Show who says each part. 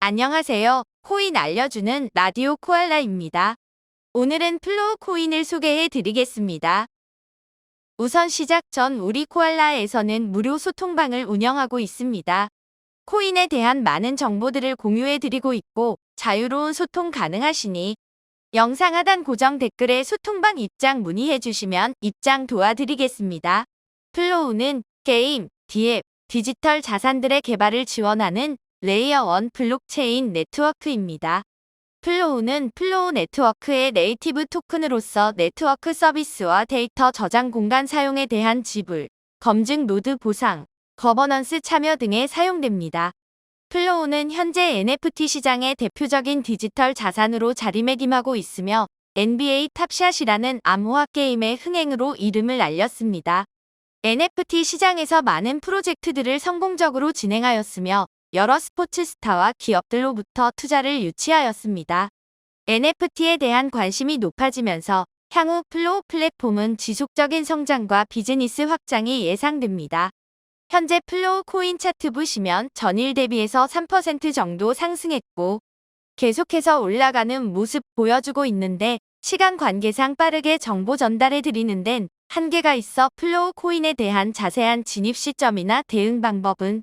Speaker 1: 안녕하세요. 코인 알려주는 라디오 코알라입니다. 오늘은 플로우 코인을 소개해 드리겠습니다. 우선 시작 전 우리 코알라에서는 무료 소통방을 운영하고 있습니다. 코인에 대한 많은 정보들을 공유해 드리고 있고 자유로운 소통 가능하시니 영상 하단 고정 댓글에 소통방 입장 문의해 주시면 입장 도와드리겠습니다. 플로우는 게임, 디앱, 디지털 자산들의 개발을 지원하는 레이어 1 블록체인 네트워크입니다. 플로우는 플로우 네트워크의 네이티브 토큰으로서 네트워크 서비스와 데이터 저장 공간 사용에 대한 지불, 검증 노드 보상, 거버넌스 참여 등에 사용됩니다. 플로우는 현재 NFT 시장의 대표적인 디지털 자산으로 자리매김하고 있으며 NBA 탑샷이라는 암호화 게임의 흥행으로 이름을 알렸습니다. NFT 시장에서 많은 프로젝트들을 성공적으로 진행하였으며 여러 스포츠 스타와 기업들로부터 투자를 유치하였습니다. NFT에 대한 관심이 높아지면서 향후 플로우 플랫폼은 지속적인 성장과 비즈니스 확장이 예상됩니다. 현재 플로우 코인 차트 보시면 전일 대비해서 3% 정도 상승했고 계속해서 올라가는 모습 보여주고 있는데 시간 관계상 빠르게 정보 전달해 드리는 데는 한계가 있어 플로우 코인에 대한 자세한 진입 시점이나 대응 방법은